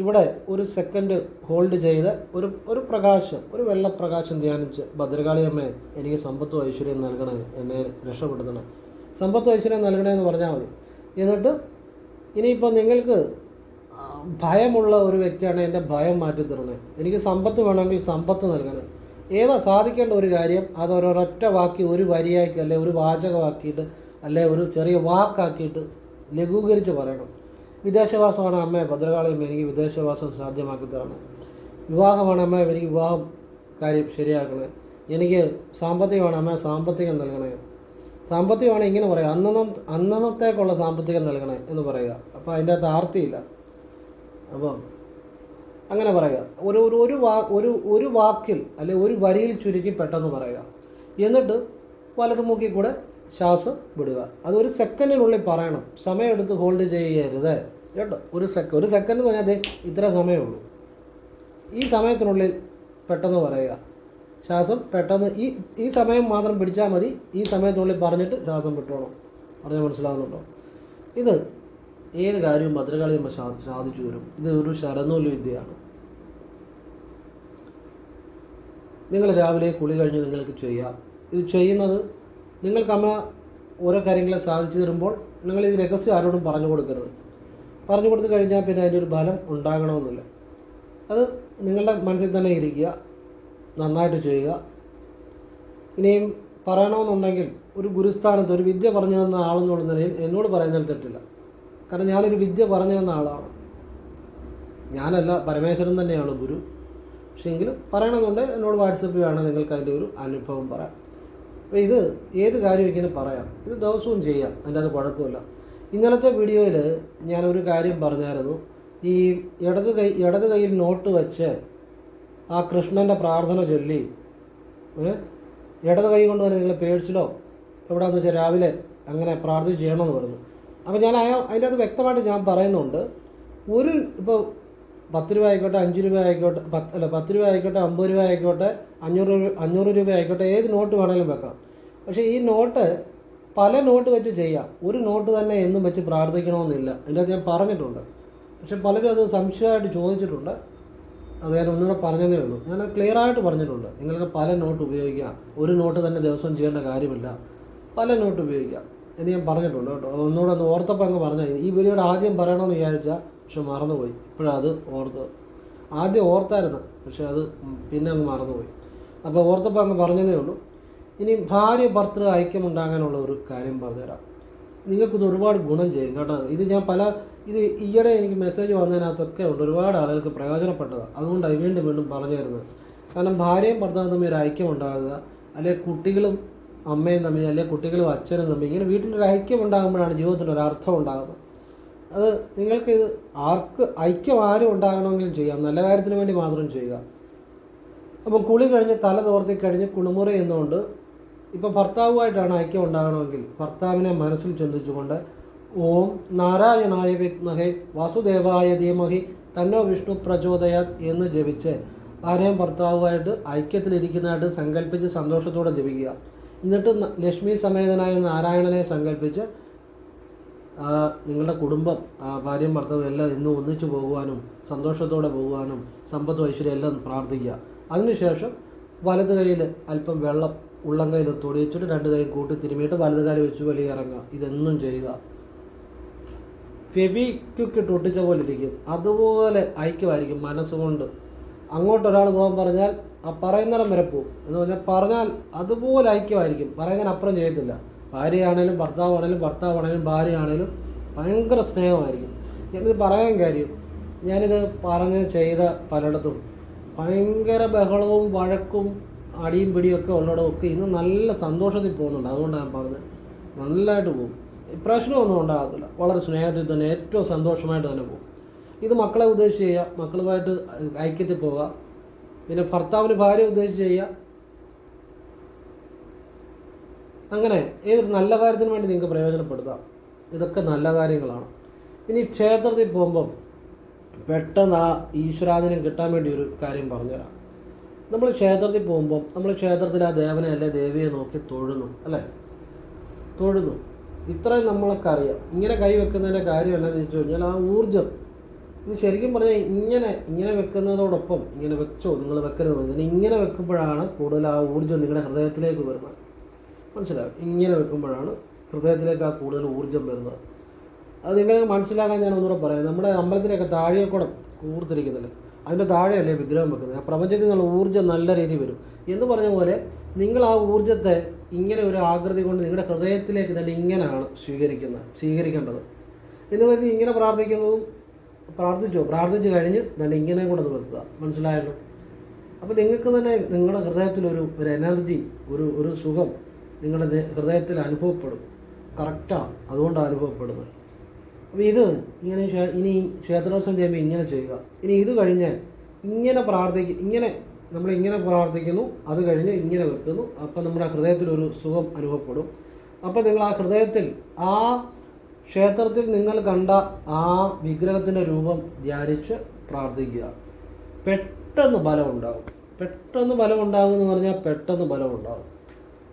ഇവിടെ ഒരു സെക്കൻഡ് ഹോൾഡ് ചെയ്ത് ഒരു ഒരു പ്രകാശം ഒരു വെള്ളപ്രകാശം ധ്യാനിച്ച് ഭദ്രകാളിയമ്മ എനിക്ക് സമ്പത്തും ഐശ്വര്യം നൽകണേ എന്നെ രക്ഷപ്പെടുത്തണം. സമ്പത്തും ഐശ്വര്യം നൽകണേ എന്ന് പറഞ്ഞാൽ മതി. എന്നിട്ട് ഇനിയിപ്പോൾ നിങ്ങൾക്ക് ഭയമുള്ള ഒരു വ്യക്തിയാണ് എന്റെ ഭയം മാറ്റി തരണേ എനിക്ക് സമ്പത്ത് വേണമെങ്കിൽ സമ്പത്ത് നൽകണേ. ഏതാ സാധിക്കേണ്ട ഒരു കാര്യം? അത് ഒരൊറ്റ വാക്കി ഒരു വരിയാക്കി അല്ലെ ഒരു വാചകമാക്കിയിട്ട് അല്ലെ ഒരു ചെറിയ വാക്കാക്കിയിട്ട് ലഘൂകരിച്ച് പറയണം. വിദേശവാസമാണ് അമ്മയെ ഭദ്രകാളിയും എനിക്ക് വിദേശവാസം സാധ്യമാക്കുന്നതാണ്. വിവാഹമാണ് അമ്മ. എനിക്ക് വിവാഹം കാര്യം ശരിയാക്കണേ. എനിക്ക് സാമ്പത്തികമാണ് അമ്മ സാമ്പത്തികം നൽകണേ. സാമ്പത്തികമാണ് ഇങ്ങനെ പറയുക അന്നനം അന്നന്നത്തേക്കുള്ള സാമ്പത്തികം നൽകണേ എന്ന് പറയുക. അപ്പോൾ അതിന്റെ അകത്ത് ആർത്തിയില്ല. അപ്പോൾ അങ്ങനെ പറയുക. ഒരു ഒരു ഒരു വാ ഒരു ഒരു വാക്കിൽ അല്ലെ ഒരു വരിയിൽ ചുരുക്കി പെട്ടെന്ന് പറയുക. എന്നിട്ട് വലത് മൂക്കിൽ കൂടെ ശ്വാസം വിടുക. അത് ഒരു സെക്കൻഡിനുള്ളിൽ പറയണം. സമയമെടുത്ത് ഹോൾഡ് ചെയ്യരുത്. കേട്ടോ? ഒരു സെക്കൻഡ് ഒരു സെക്കൻഡ് എന്ന് പറഞ്ഞാൽ ദേ ഇത്ര സമയമേ ഉള്ളൂ. ഈ സമയത്തിനുള്ളിൽ പെട്ടെന്ന് പറയുക. ശ്വാസം പെട്ടെന്ന് ഈ ഈ സമയം മാത്രം പിടിച്ചാൽ മതി. ഈ സമയത്തിനുള്ളിൽ പറഞ്ഞിട്ട് ശ്വാസം വിട്ടോണം പറഞ്ഞാൽ മനസ്സിലാവുന്നുണ്ടോ? ഇത് ഏത് കാര്യവും ഭദ്രകാളിയമ്മ സാ സാധിച്ചു വരും ഇത് ഒരു ശരനൂൽ വിദ്യയാണ്. നിങ്ങൾ രാവിലെ കുളി കഴിഞ്ഞ് നിങ്ങൾക്ക് ചെയ്യാം. ഇത് ചെയ്യുന്നത് നിങ്ങൾക്കമ്മ ഓരോ കാര്യങ്ങളെ സാധിച്ചു തരുമ്പോൾ നിങ്ങൾ ഇത് രഹസ്യം ആരോടും പറഞ്ഞു കൊടുക്കരുത്. പറഞ്ഞു കൊടുത്തു കഴിഞ്ഞാൽ പിന്നെ അതിന്റെ ഒരു ഫലം ഉണ്ടാകണമെന്നില്ല. അത് നിങ്ങളുടെ മനസ്സിൽ തന്നെ ഇരിക്കുക നന്നായിട്ട് ചെയ്യുക. ഇനിയും പറയണമെന്നുണ്ടെങ്കിൽ ഒരു ഗുരുസ്ഥാനത്ത് ഒരു വിദ്യ പറഞ്ഞു തന്ന ആളെന്നുള്ള നിലയിൽ എന്നോട് പറയുന്നതിൽ തെറ്റില്ല. കാരണം ഞാനൊരു വിദ്യ പറഞ്ഞു തന്ന ആളാണ്. ഞാനല്ല പരമേശ്വരൻ തന്നെയാണ് ഗുരു. പക്ഷേ എങ്കിലും പറയണമെന്നുണ്ടെങ്കിൽ എന്നോട് വാട്സപ്പ് വേണം നിങ്ങൾക്ക് അതിന്റെ ഒരു അനുഭവം പറയാം അപ്പോൾ ഇത് ഏത് കാര്യവും ഇങ്ങനെ പറയാം. ഇത് ദിവസവും ചെയ്യാം. അതിന്റെ അത് കുഴപ്പമില്ല. ഇന്നലത്തെ വീഡിയോയിൽ ഞാനൊരു കാര്യം പറഞ്ഞായിരുന്നു. ഈ ഇടത് കൈ ഇടത് കൈയിൽ നോട്ട് വെച്ച് ആ കൃഷ്ണന്റെ പ്രാർത്ഥന ചൊല്ലി ഇടത് കൈ കൊണ്ട് തന്നെ നിങ്ങൾ പേഴ്സിലോ എവിടെയാണെന്ന് വെച്ചാൽ രാവിലെ അങ്ങനെ പ്രാർത്ഥിച്ച് ചെയ്യണമെന്ന് പറഞ്ഞു. അപ്പോൾ ഞാൻ അയാൾ അതിന്റെ അത് വ്യക്തമായിട്ട് ഞാൻ പറയുന്നുണ്ട്. ഒരു ഇപ്പോൾ പത്ത് രൂപ ആയിക്കോട്ടെ അഞ്ച് രൂപ ആയിക്കോട്ടെ പത്ത് അല്ല പത്ത് രൂപ ആയിക്കോട്ടെ അമ്പത് രൂപ ആയിക്കോട്ടെ അഞ്ഞൂറ് അഞ്ഞൂറ് രൂപ ആയിക്കോട്ടെ ഏത് നോട്ട് വേണമെങ്കിലും വെക്കാം. പക്ഷേ ഈ നോട്ട് പല നോട്ട് വെച്ച് ചെയ്യാം. ഒരു നോട്ട് തന്നെ എന്നും വെച്ച് പ്രാർത്ഥിക്കണമെന്നില്ല. എന്റെ അത് ഞാൻ പറഞ്ഞിട്ടുണ്ട്. പക്ഷെ പലരും അത് സംശയമായിട്ട് ചോദിച്ചിട്ടുണ്ട്. അത് ഞാൻ ഒന്നുകൂടെ പറഞ്ഞതേ ഉള്ളൂ. ഞാൻ ക്ലിയർ ആയിട്ട് പറഞ്ഞിട്ടുണ്ട്. നിങ്ങൾക്ക് പല നോട്ട് ഉപയോഗിക്കാം. ഒരു നോട്ട് തന്നെ ദിവസം ചെയ്യേണ്ട കാര്യമില്ല. പല നോട്ട് ഉപയോഗിക്കാം. എന്ന് ഞാൻ പറഞ്ഞിട്ടുണ്ട് കേട്ടോ. ഒന്നുകൂടെ ഒന്ന് ഓർത്തപ്പോൾ അങ്ങ് പറഞ്ഞാൽ ഈ വീഡിയോയുടെ ആദ്യം പറയണമെന്ന് വിചാരിച്ചാൽ പക്ഷെ മറന്നുപോയി. ഇപ്പോഴത് ഓർത്ത്. ആദ്യം ഓർത്തായിരുന്നു. പക്ഷെ അത് പിന്നെ അങ്ങ് മറന്നുപോയി. അപ്പോൾ ഓർത്തപ്പോൾ അങ്ങ് പറഞ്ഞതേ ഉള്ളൂ. ഇനി ഭാര്യ ഭർത്തൃ ഐക്യമുണ്ടാകാനുള്ള ഒരു കാര്യം പറഞ്ഞുതരാം. നിങ്ങൾക്കിത് ഒരുപാട് ഗുണം ചെയ്യും കേട്ടോ. ഇത് ഞാൻ പല ഇത് ഈയിടെ എനിക്ക് മെസ്സേജ് വന്നതിനകത്തൊക്കെ ഉണ്ട്. ഒരുപാട് ആളുകൾക്ക് പ്രയോജനപ്പെട്ടതാണ് അതുകൊണ്ടാണ് വീണ്ടും വീണ്ടും പറഞ്ഞു തരുന്നത്. കാരണം ഭാര്യയും ഭർത്താവും തമ്മിൽ ഒരു ഐക്യം ഉണ്ടാകുക അല്ലെങ്കിൽ കുട്ടികളും അമ്മയും തമ്മിൽ അല്ലെങ്കിൽ കുട്ടികളും അച്ഛനും തമ്മിൽ ഇങ്ങനെ വീട്ടിലൊരു ഐക്യം ഉണ്ടാകുമ്പോഴാണ് ജീവിതത്തിന് ഒരു അർത്ഥം ഉണ്ടാകുന്നത്. അത് നിങ്ങൾക്ക് ഇത് ആർക്ക് ഐക്യം ആരും ഉണ്ടാകണമെങ്കിലും ചെയ്യാം. നല്ല കാര്യത്തിന് വേണ്ടി മാത്രം ചെയ്യുക. അപ്പം കുളി കഴിഞ്ഞ് തല തോർത്തി കഴിഞ്ഞ് കുളിമുറി എന്നുകൊണ്ട് ഇപ്പം ഭർത്താവുമായിട്ടാണ് ഐക്യം ഉണ്ടാകണമെങ്കിൽ ഭർത്താവിനെ മനസ്സിൽ ചിന്തിച്ചുകൊണ്ട് ഓം നാരായണായ വിദ്മഹേ വാസുദേവായ ധീമഹി തന്നോ വിഷ്ണു പ്രചോദയാത് എന്ന് ജപിച്ച് ഭാര്യയും ഭർത്താവുമായിട്ട് ഐക്യത്തിലിരിക്കുന്നതായിട്ട് സങ്കല്പിച്ച് സന്തോഷത്തോടെ ജപിക്കുക. എന്നിട്ട് ലക്ഷ്മി സമേതനായ നാരായണനെ സങ്കല്പിച്ച് നിങ്ങളുടെ കുടുംബം ഭാര്യയും ഭർത്താവും എല്ലാം ഇന്നും ഒന്നിച്ചു പോകുവാനും സന്തോഷത്തോടെ പോകുവാനും സമ്പത്ത് ഐശ്വര്യം എല്ലാം പ്രാർത്ഥിക്കുക. അതിനുശേഷം വലത് കൈയിൽ അല്പം വെള്ളം ഉള്ളം കയ്യിൽ തൊടിയിച്ചിട്ട് രണ്ട് കൈ കൂട്ടി തിരുമിയിട്ട് വലത് കാലം വെച്ച് വലിയ ഇറങ്ങുക. ഇതെന്നും ചെയ്യുക. ഫെവിക്വിക്ക് ഇട്ട് ഒട്ടിച്ച പോലെ ഇരിക്കും. അതുപോലെ ഐക്യമായിരിക്കും മനസ്സുകൊണ്ട്. അങ്ങോട്ട് ഒരാൾ പോകാൻ പറഞ്ഞാൽ ആ പറയുന്നിടം വരെ പോകും എന്ന് പറഞ്ഞാൽ പറഞ്ഞാൽ അതുപോലെ ഐക്യമായിരിക്കും. പറയുന്നതിന് അപ്പുറം ചെയ്യത്തില്ല. ഭാര്യയാണേലും ഭർത്താവാണേലും ഭർത്താവാണേലും ഭാര്യയാണേലും ഭയങ്കര സ്നേഹമായിരിക്കും. ഞാനിത് പറയാൻ കാര്യം ഞാനിത് പറഞ്ഞ് ചെയ്ത പലയിടത്തും ഭയങ്കര ബഹളവും വഴക്കും അടിയും പിടിയൊക്കെ ഉള്ളിടമൊക്കെ ഇന്ന് നല്ല സന്തോഷത്തിൽ പോകുന്നുണ്ട്. അതുകൊണ്ടാണ് ഞാൻ പറഞ്ഞത്. നല്ലതായിട്ട് പോകും. പ്രശ്നമൊന്നും ഉണ്ടാകത്തില്ല. വളരെ സ്നേഹത്തിൽ തന്നെ ഏറ്റവും സന്തോഷമായിട്ട് തന്നെ പോകും. ഇത് മക്കളെ ഉദ്ദേശിച്ച് ചെയ്യുക. മക്കളുമായിട്ട് ഐക്യത്തിൽ പോവുക. പിന്നെ ഭർത്താവിന് ഭാര്യ ഉദ്ദേശിച്ച് ചെയ്യുക. അങ്ങനെ ഏതൊരു നല്ല കാര്യത്തിന് വേണ്ടി നിങ്ങൾക്ക് പ്രയോജനപ്പെടുത്താം. ഇതൊക്കെ നല്ല കാര്യങ്ങളാണ്. ഇനി ക്ഷേത്രത്തിൽ പോകുമ്പം പെട്ടെന്ന് ആ ഈശ്വരാധീനം കിട്ടാൻ വേണ്ടി ഒരു കാര്യം പറഞ്ഞുതരാം. നമ്മൾ ക്ഷേത്രത്തിൽ പോകുമ്പം നമ്മൾ ക്ഷേത്രത്തിൽ ആ ദേവനെ അല്ലെ ദേവിയെ നോക്കി തൊഴുന്നു അല്ലേ? തൊഴുന്നു. ഇത്രയും നമ്മളൊക്കെ അറിയാം. ഇങ്ങനെ കൈ വെക്കുന്നതിന്റെ കാര്യം എന്താണെന്ന് ചോദിച്ചു കഴിഞ്ഞാൽ ആ ഊർജം. ഇത് ശരിക്കും പറഞ്ഞാൽ ഇങ്ങനെ ഇങ്ങനെ വെക്കുന്നതോടൊപ്പം ഇങ്ങനെ വെച്ചോ നിങ്ങൾ വെക്കരുത് ഇങ്ങനെ ഇങ്ങനെ വെക്കുമ്പോഴാണ് കൂടുതൽ ആ ഊർജം നിങ്ങളുടെ ഹൃദയത്തിലേക്ക് വരുന്നത്. മനസ്സിലാവും ഇങ്ങനെ വെക്കുമ്പോഴാണ് ഹൃദയത്തിലേക്ക് ആ കൂടുതൽ ഊർജം വരുന്നത്. അത് നിങ്ങൾക്ക് മനസ്സിലാക്കാൻ ഞാൻ ഒന്നുകൂടെ പറയാം. നമ്മുടെ അമ്പലത്തിലൊക്കെ താഴെക്കൂടെ കൂർത്തിരിക്കുന്നില്ല അതിന്റെ താഴെയല്ലേ വിഗ്രഹം വെക്കുന്നത്? ആ പ്രപഞ്ചത്തിൽ നിന്നുള്ള ഊർജം നല്ല രീതിയിൽ വരും. എന്ന് പറഞ്ഞ പോലെ നിങ്ങൾ ആ ഊർജത്തെ ഇങ്ങനെ ഒരു ആകൃതി കൊണ്ട് നിങ്ങളുടെ ഹൃദയത്തിലേക്ക് തന്നെ ഇങ്ങനെയാണ് സ്വീകരിക്കുന്നത് സ്വീകരിക്കേണ്ടത്. എന്ന് കരുതി ഇങ്ങനെ പ്രാർത്ഥിക്കുന്നതും പ്രാർത്ഥിച്ചു? പ്രാർത്ഥിച്ചു കഴിഞ്ഞ് തന്നെ ഇങ്ങനെ കൂടെ ഒന്ന് വെക്കുക. മനസ്സിലായല്ലോ? അപ്പോൾ നിങ്ങൾക്ക് തന്നെ നിങ്ങളുടെ ഹൃദയത്തിലൊരു ഒരു എനർജി ഒരു ഒരു സുഖം നിങ്ങളുടെ ഹൃദയത്തിൽ അനുഭവപ്പെടും. കറക്റ്റാണ് അതുകൊണ്ടാണ് അനുഭവപ്പെടുന്നത്. ഇത് ഇങ്ങനെ ഇനി ക്ഷേത്രോത്സവം ചെയ്യുമ്പോൾ ഇങ്ങനെ ചെയ്യുക. ഇനി ഇത് കഴിഞ്ഞ് ഇങ്ങനെ പ്രാർത്ഥിക്കും ഇങ്ങനെ നമ്മൾ ഇങ്ങനെ പ്രാർത്ഥിക്കുന്നു അത് കഴിഞ്ഞ് ഇങ്ങനെ വെക്കുന്നു. അപ്പോൾ നമ്മുടെ ഹൃദയത്തിലൊരു സുഖം അനുഭവപ്പെടും. അപ്പോൾ നിങ്ങൾ ആ ഹൃദയത്തിൽ ആ ക്ഷേത്രത്തിൽ നിങ്ങൾ കണ്ട ആ വിഗ്രഹത്തിന്റെ രൂപം ധ്യാനിച്ച് പ്രാർത്ഥിക്കുക. പെട്ടെന്ന് ബലം പെട്ടെന്ന് ബലം എന്ന് പറഞ്ഞാൽ പെട്ടെന്ന് ബലം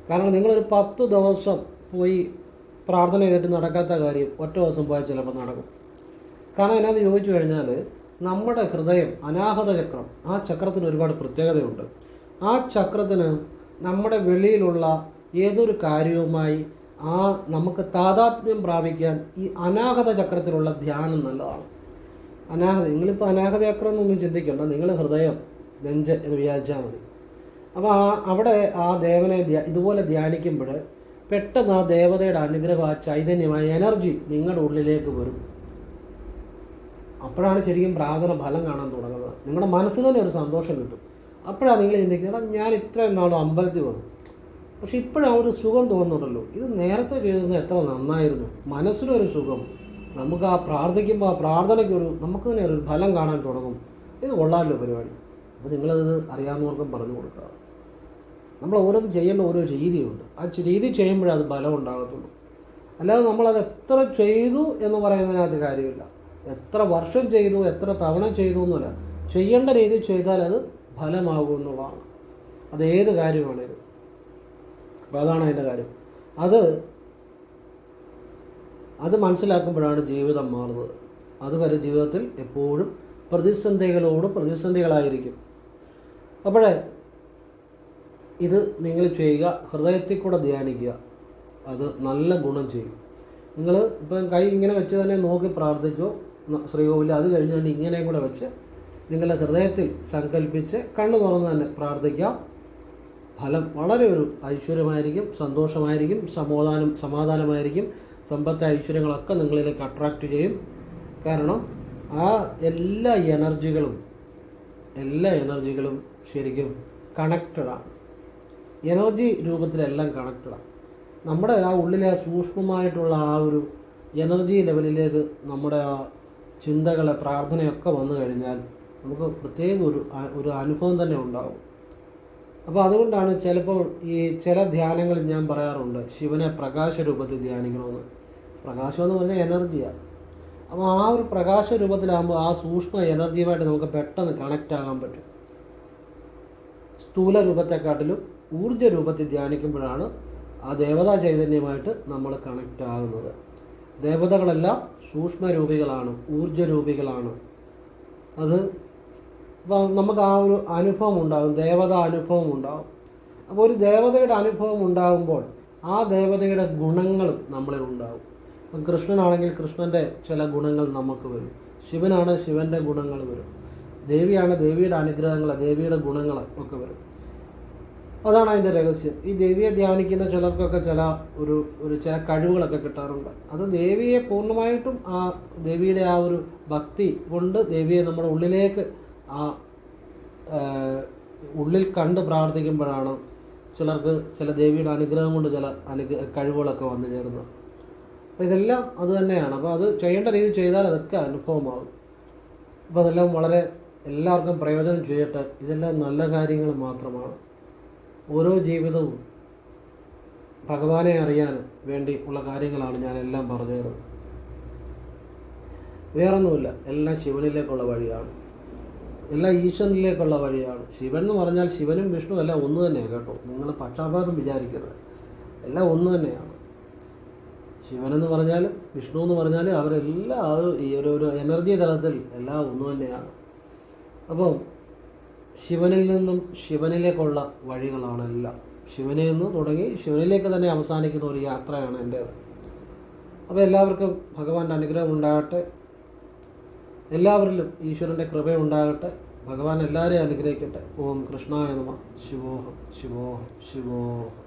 കാരണം നിങ്ങളൊരു പത്ത് ദിവസം പോയി പ്രാർത്ഥന ചെയ്തിട്ട് നടക്കാത്ത കാര്യം ഒറ്റ ദിവസം പോയാൽ ചിലപ്പോൾ നടക്കും. കാരണം എന്നാന്ന് ചോദിച്ചു കഴിഞ്ഞാൽ നമ്മുടെ ഹൃദയം അനാഹത ചക്രം ആ ചക്രത്തിന് ഒരുപാട് പ്രത്യേകതയുണ്ട്. ആ ചക്രത്തിന് നമ്മുടെ വെളിയിലുള്ള ഏതൊരു കാര്യവുമായി ആ നമുക്ക് താതാത്മ്യം പ്രാപിക്കാൻ ഈ അനാഹത ചക്രത്തിലുള്ള ധ്യാനം നല്ലതാണ്. അനാഹത നിങ്ങളിപ്പോൾ അനാഹത ചക്രം എന്നൊന്നും ചിന്തിക്കണ്ട. നിങ്ങൾ ഹൃദയം നെഞ്ച് എന്ന് വിചാരിച്ചാൽ മതി. അപ്പോൾ ആ അവിടെ ആ ദേവനെ ഇതുപോലെ ധ്യാനിക്കുമ്പോൾ പെട്ടെന്ന് ആ ദേവതയുടെ അനുഗ്രഹം ആ ചൈതന്യമായ എനർജി നിങ്ങളുടെ ഉള്ളിലേക്ക് വരും. അപ്പോഴാണ് ശരിക്കും പ്രാർത്ഥന ഫലം കാണാൻ തുടങ്ങുന്നത്. നിങ്ങളുടെ മനസ്സിന് തന്നെ ഒരു സന്തോഷം കിട്ടും. അപ്പോഴാണ് നിങ്ങൾ ചിന്തിക്കുന്നത് "എടാ, ഞാൻ ഇത്രയും നാളും അമ്പലത്തിൽ വന്നു. പക്ഷെ ഇപ്പോഴാണ് ഒരു സുഖം തോന്നുന്നുണ്ടല്ലോ. ഇത് നേരത്തെ ചെയ്തത് എത്ര നന്നായിരുന്നു. മനസ്സിനൊരു സുഖം. നമുക്ക് ആ പ്രാർത്ഥിക്കുമ്പോൾ ആ പ്രാർത്ഥനയ്ക്കൊരു നമുക്ക് തന്നെ ഒരു ഫലം കാണാൻ തുടങ്ങും. ഇത് കൊള്ളാമല്ലോ പരിപാടി. അപ്പോൾ നിങ്ങളത് അറിയാവുന്നവർക്കും പറഞ്ഞു കൊടുക്കുക. നമ്മൾ ഓരോന്ന് ചെയ്യേണ്ട ഓരോ രീതിയുണ്ട്. ആ രീതി ചെയ്യുമ്പോഴേ അത് ബലം ഉണ്ടാകത്തുള്ളൂ. അല്ലാതെ നമ്മളത് എത്ര ചെയ്തു എന്ന് പറയുന്നതിനകത്ത് കാര്യമില്ല. എത്ര വർഷം ചെയ്തു എത്ര തവണ ചെയ്തു എന്നല്ല. ചെയ്യേണ്ട രീതി ചെയ്താൽ അത് ഫലമാകും എന്നുള്ളതാണ്. അത് ഏത് കാര്യമാണേലും. അപ്പോൾ അതാണ് അതിന്റെ കാര്യം. അത് അത് മനസ്സിലാക്കുമ്പോഴാണ് ജീവിതം മാറുന്നത്. അതുവരെ ജീവിതത്തിൽ എപ്പോഴും പ്രതിസന്ധികളോട് പ്രതിസന്ധികളായിരിക്കും. അപ്പോഴേ ഇത് നിങ്ങൾ ചെയ്യുക ഹൃദയത്തിൽ കൂടെ ധ്യാനിക്കുക. അത് നല്ല ഗുണം ചെയ്യും. നിങ്ങൾ ഇപ്പം കൈ ഇങ്ങനെ വെച്ച് തന്നെ നോക്കി പ്രാർത്ഥിച്ചോ ശ്രീകോവിൽ അത് കഴിഞ്ഞുകൊണ്ട് ഇങ്ങനെ കൂടെ വെച്ച് നിങ്ങളുടെ ഹൃദയത്തിൽ സങ്കല്പിച്ച് കണ്ണു തുറന്ന് തന്നെ പ്രാർത്ഥിക്കാം. ഫലം വളരെ ഒരു ഐശ്വര്യമായിരിക്കും സന്തോഷമായിരിക്കും സമാധാനം സമാധാനമായിരിക്കും. സമ്പത്ത് ഐശ്വര്യങ്ങളൊക്കെ നിങ്ങളിലേക്ക് അട്രാക്റ്റ് ചെയ്യും. കാരണം ആ എല്ലാ എനർജികളും എല്ലാ എനർജികളും ശരിക്കും കണക്റ്റഡാണ് എനർജി രൂപത്തിലെല്ലാം കണക്റ്റഡാണ് നമ്മുടെ ആ ഉള്ളിലെ സൂക്ഷ്മമായിട്ടുള്ള ആ ഒരു എനർജി ലെവലിലേക്ക് നമ്മുടെ ആ ചിന്തകളെ പ്രാർത്ഥനയൊക്കെ വന്നു കഴിഞ്ഞാൽ നമുക്ക് പ്രത്യേക ഒരു ഒരു അനുഭവം തന്നെ ഉണ്ടാകും അപ്പോൾ അതുകൊണ്ടാണ് ചിലപ്പോൾ ഈ ചില ധ്യാനങ്ങളിൽ ഞാൻ പറയാറുണ്ട് ശിവനെ പ്രകാശ രൂപത്തിൽ ധ്യാനിക്കണമെന്ന്. പ്രകാശം എന്ന് പറഞ്ഞാൽ എനർജിയാണ് അപ്പോൾ ആ ഒരു പ്രകാശ രൂപത്തിലാകുമ്പോൾ ആ സൂക്ഷ്മ എനർജിയുമായിട്ട് നമുക്ക് പെട്ടെന്ന് കണക്റ്റ് ആകാൻ പറ്റും. സ്ഥൂല രൂപത്തെക്കാട്ടിലും ഊർജ രൂപത്തിൽ ധ്യാനിക്കുമ്പോഴാണ് ആ ദേവതാ ചൈതന്യമായിട്ട് നമ്മൾ കണക്റ്റ് ആകുന്നത്. ദേവതകളെല്ലാം സൂക്ഷ്മരൂപികളാണ് ഊർജ രൂപികളാണ് അത് നമുക്ക് ആ ഒരു അനുഭവം ഉണ്ടാകും ദേവത അനുഭവം ഉണ്ടാകും. അപ്പോൾ ഒരു ദേവതയുടെ അനുഭവം ഉണ്ടാകുമ്പോൾ ആ ദേവതയുടെ ഗുണങ്ങൾ നമ്മളിൽ ഉണ്ടാകും. ഇപ്പം കൃഷ്ണനാണെങ്കിൽ കൃഷ്ണന്റെ ചില ഗുണങ്ങൾ നമുക്ക് വരും. ശിവനാണ് ശിവന്റെ ഗുണങ്ങൾ വരും. ദേവിയാണ് ദേവിയുടെ അനുഗ്രഹങ്ങൾ ദേവിയുടെ ഗുണങ്ങൾ ഒക്കെ വരും. അതാണ് അതിന്റെ രഹസ്യം. ഈ ദേവിയെ ധ്യാനിക്കുന്ന ചിലർക്കൊക്കെ ചില ഒരു ഒരു ചില കഴിവുകളൊക്കെ കിട്ടാറുണ്ട്. അത് ദേവിയെ പൂർണമായിട്ടും ആ ദേവിയുടെ ആ ഒരു ഭക്തി കൊണ്ട് ദേവിയെ നമ്മുടെ ഉള്ളിലേക്ക് ആ ഉള്ളിൽ കണ്ട് പ്രാർത്ഥിക്കുമ്പോഴാണ് ചിലർക്ക് ചില ദേവിയുടെ അനുഗ്രഹം കൊണ്ട് ചില അനുഗ്രഹ കഴിവുകളൊക്കെ വന്നു ചേരുന്നത്. അപ്പോൾ ഇതെല്ലാം അത് തന്നെയാണ്. അപ്പോൾ അത് ചെയ്യേണ്ട രീതി ചെയ്താൽ അതൊക്കെ അനുഭവമാകും. അപ്പോൾ അതെല്ലാം വളരെ എല്ലാവർക്കും പ്രയോജനം ചെയ്യട്ടെ. ഇതെല്ലാം നല്ല കാര്യങ്ങൾ മാത്രമാണ്. ഓരോ ജീവിതവും ഭഗവാനെ അറിയാൻ വേണ്ടി ഉള്ള കാര്യങ്ങളാണ് ഞാനെല്ലാം പറഞ്ഞു തരുന്നത് വേറൊന്നുമില്ല എല്ലാം ശിവനിലേക്കുള്ള വഴിയാണ്. എല്ലാം ഈശ്വരനിലേക്കുള്ള വഴിയാണ്. ശിവൻ എന്ന് പറഞ്ഞാൽ ശിവനും വിഷ്ണു എല്ലാം ഒന്ന് തന്നെയാണ് കേട്ടോ. നിങ്ങൾ പക്ഷാപാതം വിചാരിക്കരുത്. എല്ലാം ഒന്ന് തന്നെയാണ്. ശിവനെന്ന് പറഞ്ഞാലും വിഷ്ണു എന്ന് പറഞ്ഞാലും അവരെല്ലാം ഈ ഒരു ഒരു എനർജി തലത്തിൽ എല്ലാം ഒന്ന് തന്നെയാണ്. അപ്പം ശിവനിൽ നിന്നും ശിവനിലേക്കുള്ള വഴികളാണ് എല്ലാം ശിവനിൽ നിന്ന് തുടങ്ങി ശിവനിലേക്ക് തന്നെ അവസാനിക്കുന്ന ഒരു യാത്രയാണ് എന്റേത് അപ്പോൾ എല്ലാവർക്കും ഭഗവാന്റെ അനുഗ്രഹം ഉണ്ടാകട്ടെ. എല്ലാവരിലും ഈശ്വരന്റെ കൃപയുണ്ടാകട്ടെ ഭഗവാൻ എല്ലാവരെയും അനുഗ്രഹിക്കട്ടെ. ഓം കൃഷ്ണായ നമ. ശിവോഹം. ശിവോഹം. ശിവോഹം.